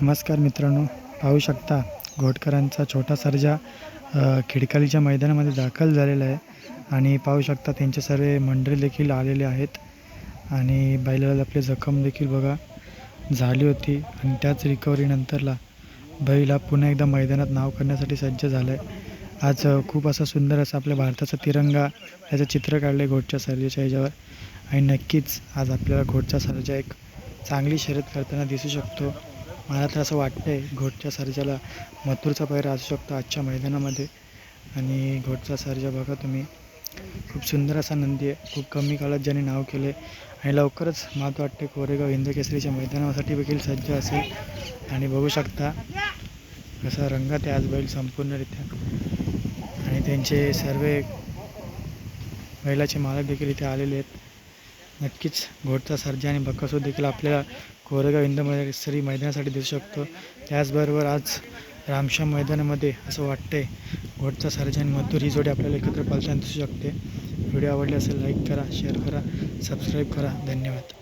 नमस्कार मित्रांनो पाहू शकता घोटकरांचा छोटा सर्जा खिडकालीच्या मैदानामध्ये दाखल झालेला आहे आणि पाहू शकता त्यांचे सर्व मंडळी देखील आलेले आहेत आणि बैलाला आपली जखम देखील बघा झाली होती आणि त्याच रिकव्हरीनंतरला बैल हा पुन्हा एकदा मैदानात नाव करण्यासाठी सज्ज झाला आहे आज खूप असा सुंदर असा आपल्या भारताचा तिरंगा याचं चित्र काढलं आहे घोटच्या सर्जेच्या ह्याच्यावर आणि नक्कीच आज आपल्याला घोटचा सर्जा एक चांगली शर्यत करताना दिसू शकतो. मला तर असं वाटतं आहे घोटच्या सर्जाला मथुरचा पैरा असू शकतो आजच्या मैदानामध्ये. आणि घोटचा सर्जा बघा तुम्ही. खूप सुंदर असा नंदी आहे. खूप कमी काळात ज्याने नाव केले आणि लवकरच मला वाटते कोरेगाव हिंदकेसरीच्या मैदानासाठी देखील सज्ज असेल. आणि बघू शकता कसा रंगात आहे आज बैल संपूर्णरित्या. आणि त्यांचे सर्व बैलाचे मालक देखील इथे आलेले आहेत. नक्कीच घोटचा सर्जा आणि बकासूर देखील आपल्याला कोरेगाव हिंद सरी मैदानासाठी दिसू शकतो. त्याचबरोबर आज रामश्याम मैदानामध्ये असं वाटतंय घोटचा सर्जा आणि मथुर ही जोडी आपल्याला एकत्र पालताना दिसू शकते. व्हिडिओ आवडले असेल लाईक करा शेअर करा सबस्क्राईब करा. धन्यवाद.